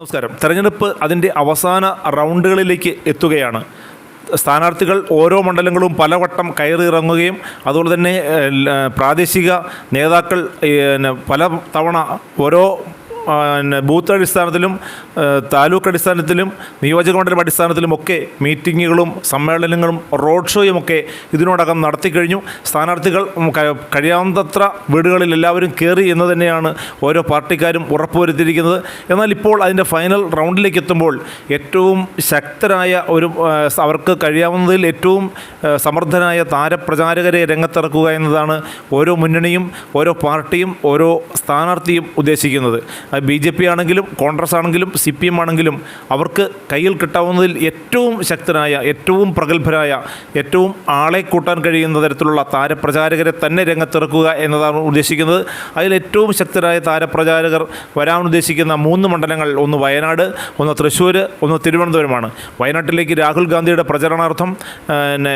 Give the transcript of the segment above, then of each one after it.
നമസ്കാരം. തെരഞ്ഞെടുപ്പ് അതിന്റെ അവസാന റൗണ്ടുകളിലേക്ക് എത്തുകയാണ്. സ്ഥാനാർത്ഥികൾ ഓരോ മണ്ഡലങ്ങളും പലവട്ടം കയറിയിറങ്ങുകയും അതുപോലെ തന്നെ പ്രാദേശിക നേതാക്കൾ പല തവണ ഓരോ പിന്നെ ബൂത്ത് അടിസ്ഥാനത്തിലും താലൂക്ക് അടിസ്ഥാനത്തിലും നിയോജകമണ്ഡലം അടിസ്ഥാനത്തിലും ഒക്കെ മീറ്റിങ്ങുകളും സമ്മേളനങ്ങളും റോഡ് ഷോയും ഒക്കെ ഇതിനോടകം നടത്തി കഴിഞ്ഞു. സ്ഥാനാർത്ഥികൾ കഴിയാവുന്നത്ര വീടുകളിൽ എല്ലാവരും കയറി എന്ന് തന്നെയാണ് ഓരോ പാർട്ടിക്കാരും ഉറപ്പുവരുത്തിയിരിക്കുന്നത്. എന്നാൽ ഇപ്പോൾ അതിന്റെ ഫൈനൽ റൗണ്ടിലേക്ക് എത്തുമ്പോൾ ഏറ്റവും ശക്തരായ ഒരു അവർക്ക് കഴിയാവുന്നതിൽ ഏറ്റവും സമർത്ഥനായ താരപ്രചാരകരെ രംഗത്തിറക്കുക എന്നതാണ് ഓരോ മുന്നണിയും ഓരോ പാർട്ടിയും ഓരോ സ്ഥാനാർത്ഥിയും ഉദ്ദേശിക്കുന്നത്. ബി ജെ പി ആണെങ്കിലും കോൺഗ്രസ് ആണെങ്കിലും സി പി എം ആണെങ്കിലും അവർക്ക് കയ്യിൽ കിട്ടാവുന്നതിൽ ഏറ്റവും ശക്തനായ ഏറ്റവും പ്രഗത്ഭരായ ഏറ്റവും ആളെ കൂട്ടാൻ കഴിയുന്ന തരത്തിലുള്ള താരപ്രചാരകരെ തന്നെ രംഗത്തിറക്കുക എന്നതാണ് ഉദ്ദേശിക്കുന്നത്. അതിൽ ഏറ്റവും ശക്തരായ താരപ്രചാരകർ വരാൻ ഉദ്ദേശിക്കുന്ന മൂന്ന് മണ്ഡലങ്ങൾ ഒന്ന് വയനാട് ഒന്ന് തൃശ്ശൂർ ഒന്ന് തിരുവനന്തപുരമാണ്. വയനാട്ടിലേക്ക് രാഹുൽ ഗാന്ധിയുടെ പ്രചരണാർത്ഥം പിന്നെ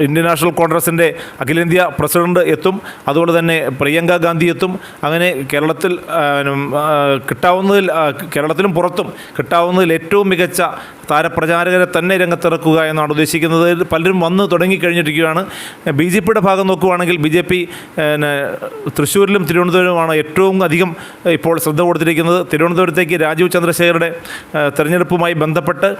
ഇന്ത്യൻ നാഷണൽ കോൺഗ്രസിന്റെ അഖിലേന്ത്യാ പ്രസിഡന്റ് എത്തും. അതുപോലെ തന്നെ പ്രിയങ്ക ഗാന്ധി എത്തും. അങ്ങനെ കേരളത്തിൽ കിട്ടാവുന്നതിൽ കേരളത്തിലും പുറത്തും കിട്ടാവുന്നതിൽ ഏറ്റവും മികച്ച താരപ്രചാരകരെ തന്നെ രംഗത്തിറക്കുക എന്നാണ് ഉദ്ദേശിക്കുന്നത്. പലരും വന്ന് തുടങ്ങിക്കഴിഞ്ഞിരിക്കുകയാണ്. ബി ജെ പിയുടെ ഭാഗം നോക്കുകയാണെങ്കിൽ ബി ജെ പി തൃശ്ശൂരിലും തിരുവനന്തപുരവുമാണ് ഏറ്റവും അധികം ഇപ്പോൾ ശ്രദ്ധ കൊടുത്തിരിക്കുന്നത്. തിരുവനന്തപുരത്തേക്ക് രാജീവ് ചന്ദ്രശേഖരുടെ തെരഞ്ഞെടുപ്പുമായി ബന്ധപ്പെട്ട്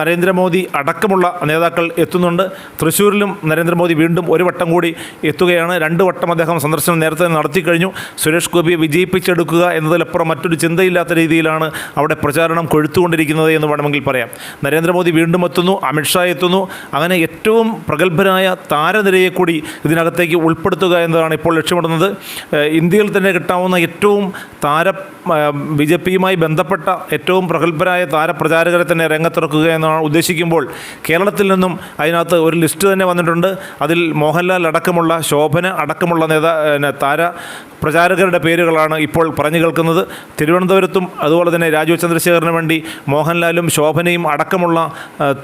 നരേന്ദ്രമോദി അടക്കമുള്ള നേതാക്കൾ എത്തുന്നുണ്ട്. തൃശ്ശൂരിലും നരേന്ദ്രമോദി വീണ്ടും ഒരു വട്ടം കൂടി എത്തുകയാണ്. രണ്ട് വട്ടം അദ്ദേഹം സന്ദർശനം നേരത്തെ നടത്തി കഴിഞ്ഞു സുരേഷ് ഗോപിയെ വിജയിപ്പിച്ചെടുക്കുക എന്നതിലപ്പുറം മറ്റൊരു ചിന്തയില്ലാത്ത രീതിയിലാണ് അവിടെ പ്രചാരണം കൊഴുത്തുകൊണ്ടിരിക്കുന്നത് എന്ന് വേണമെങ്കിൽ പറയാം. നരേന്ദ്രമോദി വീണ്ടും എത്തുന്നു അമിത്ഷാ എത്തുന്നു. അങ്ങനെ ഏറ്റവും പ്രഗത്ഭരായ താരനിരയെ കൂടി ഇതിനകത്തേക്ക് ഉൾപ്പെടുത്തുക എന്നതാണ് ഇപ്പോൾ ലക്ഷ്യമിടുന്നത്. ഇന്ത്യയിൽ തന്നെ കിട്ടാവുന്ന ഏറ്റവും താര ബി ജെ പിയുമായി ബന്ധപ്പെട്ട ഏറ്റവും പ്രഗത്ഭരായ താരപ്രചാരകരെ തന്നെ രംഗത്തിറക്കുക എന്നാണ് ഉദ്ദേശിക്കുമ്പോൾ കേരളത്തിൽ നിന്നും അതിനകത്ത് ഒരു ലിസ്റ്റ് തന്നെ വന്നിട്ടുണ്ട്. അതിൽ മോഹൻലാൽ അടക്കമുള്ള ശോഭന അടക്കമുള്ള നേതാ താര പ്രചാരകരുടെ പേരുകളാണ് ഇപ്പോൾ പറഞ്ഞു തിരുവനന്തപുരത്തും അതുപോലെ തന്നെ രാജീവ് ചന്ദ്രശേഖറിന് വേണ്ടി മോഹൻലാലും ശോഭനയും അടക്കമുള്ള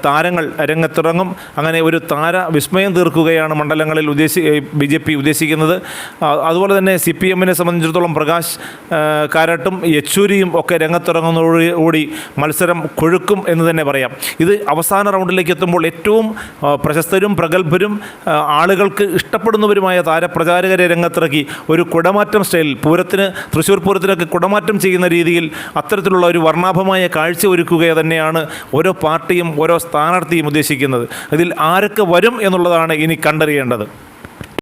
താരങ്ങൾ രംഗത്തിറങ്ങും. അങ്ങനെ ഒരു താര വിസ്മയം തീർക്കുകയാണ് മണ്ഡലങ്ങളിൽ ഉദ്ദേശി ബി ജെ പി ഉദ്ദേശിക്കുന്നത്. അതുപോലെ തന്നെ സി പി എമ്മിനെ സംബന്ധിച്ചിടത്തോളം പ്രകാശ് കാരാട്ടും യെച്ചൂരിയും ഒക്കെ രംഗത്തിറങ്ങുന്നതോടുകൂടി മത്സരം കൊഴുക്കും എന്ന് തന്നെ പറയാം. ഇത് അവസാന റൗണ്ടിലേക്ക് എത്തുമ്പോൾ ഏറ്റവും പ്രശസ്തരും പ്രഗത്ഭരും ആളുകൾക്ക് ഇഷ്ടപ്പെടുന്നവരുമായ താരപ്രചാരകരെ രംഗത്തിറക്കി ഒരു കുടമാറ്റം സ്റ്റൈലിൽ പൂരത്തിന് തൃശ്ശൂർ പൂരത്തിനൊക്കെ കുടമാറ്റം ചെയ്യുന്ന രീതിയിൽ അത്തരത്തിലുള്ള ഒരു വർണാഭമായ കാഴ്ച ഒരുക്കുക തന്നെയാണ് ഓരോ പാർട്ടിയും ഓരോ സ്ഥാനാർത്ഥിയും ഉദ്ദേശിക്കുന്നത്. അതിൽ ആരൊക്കെ വരും എന്നുള്ളതാണ് ഇനി കണ്ടറിയേണ്ടത്.